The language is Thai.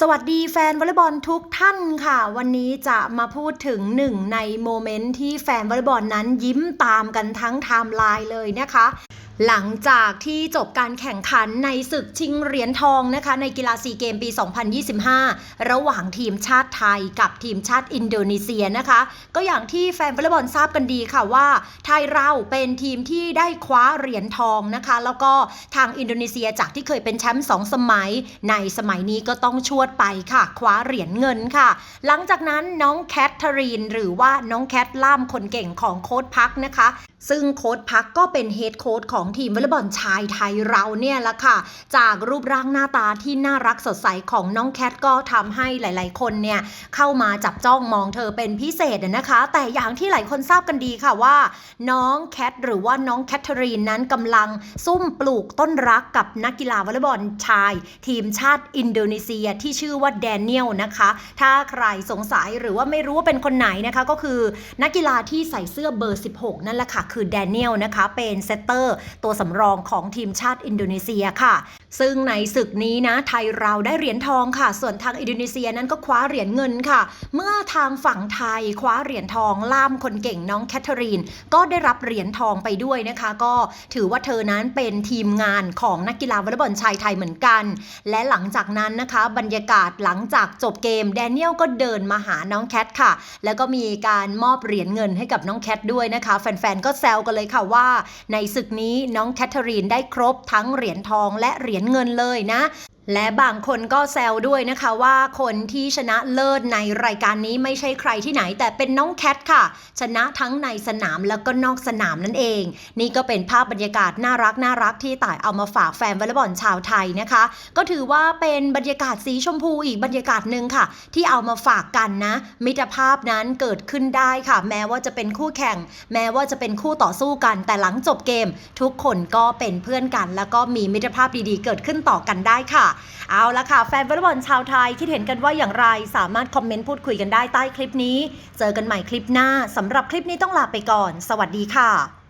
สวัสดีแฟนวอลเลย์บอลทุกท่านค่ะ วันนี้จะมาพูดถึงหนึ่งในโมเมนต์ที่แฟนวอลเลย์บอลนั้นยิ้มตามกันทั้งไทม์ไลน์เลยนะคะ หลังจากที่จบการแข่งขันในศึกชิงเหรียญทองนะคะ ในกีฬาซีเกมปี 2025 ระหว่างทีมชาติไทยกับทีมชาติอินโดนีเซียนะคะ ก็อย่างที่แฟนวอลเลย์บอลทราบกันดีค่ะว่า ไทยเราเป็นทีมที่ได้คว้าเหรียญทองนะคะ แล้วก็ทางอินโดนีเซียจากที่เคยเป็นแชมป์สองสมัย ในสมัยนี้ก็ต้องชวดไปค่ะคว้าเหรียญเงินค่ะ หลังจากนั้นน้องแคทเธอรีน หรือว่าน้องแคทล่ามคนเก่งของโค้ดพักนะคะ ซึ่งโค้ดพักก็เป็นเฮดโค้ดของทีมวอลเลย์บอลชายไทยเราเนี่ยละค่ะ จากรูปร่างหน้าตาที่น่ารักสดใสของน้องแคทก็ทำให้หลาย ๆ คนเนี่ยเข้ามาจับจ้องมองเธอเป็นพิเศษนะคะ แต่อย่างที่หลายคนทราบกันดีค่ะว่า น้องแคทหรือว่าน้องแคทเธอรีนนั้นกำลังซุ่มปลูกต้นรักกับนักกีฬาวอลเลย์บอลชาย ทีมชาติอินโดนีเซียที่ชื่อว่าแดเนียลนะคะ ถ้าใครสงสัยหรือว่าไม่รู้ว่าเป็นคนไหนนะคะก็คือนักกีฬาที่ใส่เสื้อเบอร์ 16 นั่นแหละค่ะ คือแดเนียลนะคะ เป็นเซตเตอร์ตัวสำรองของทีมชาติอินโดนีเซียค่ะ ซึ่งในศึกนี้นะไทยเราได้เหรียญทองค่ะ ส่วนทางอินโดนีเซียนั้นก็คว้าเหรียญเงินค่ะ เมื่อทางฝั่งไทยคว้าเหรียญทองล่ามคนเก่งน้องแคทเธอรีน ก็ได้รับเหรียญทองไปด้วยนะคะ ก็ถือว่าเธอนั้นเป็นทีมงานของนักกีฬาวอลเลย์บอลชายไทยเหมือนกัน และหลังจากนั้นนะคะ บรรยากาศหลังจากจบเกมแดเนียลก็เดินมาหาน้องแคทค่ะ แล้วก็มีการมอบเหรียญเงินให้กับน้องแคทด้วยนะคะ แฟนๆก็แซวกันเลยค่ะว่า ในศึกนี้น้องแคทเธอรีนได้ครบทั้งเหรียญทองและเหรียญเงินเลยนะ และบางคนก็แซวด้วยนะคะว่าคนที่ชนะเลิศในรายการนี้ไม่ใช่ใครที่ไหน แต่เป็นน้องแคทค่ะ ชนะทั้งในสนามแล้วก็นอกสนามนั่นเอง นี่ก็เป็นภาพบรรยากาศน่ารักน่ารักที่ต่ายเอามาฝากแฟนวอลเลย์บอลชาวไทยนะคะ ก็ถือว่าเป็นบรรยากาศสีชมพูอีกบรรยากาศหนึ่งค่ะ ที่เอามาฝากกันนะ มิตรภาพนั้นเกิดขึ้นได้ค่ะ แม้ว่าจะเป็นคู่แข่ง แม้ว่าจะเป็นคู่ต่อสู้กัน แต่หลังจบเกม ทุกคนก็เป็นเพื่อนกัน แล้วก็มีมิตรภาพดีๆ เกิดขึ้นต่อกันได้ค่ะเอาละค่ะ แฟนวอลเลย์บอลชาวไทยคิดเห็นกันว่าอย่างไร สามารถคอมเมนต์พูดคุยกันได้ใต้คลิปนี้ เจอกันใหม่คลิปหน้าสำหรับคลิปนี้ต้องลาไปก่อน สวัสดีค่ะ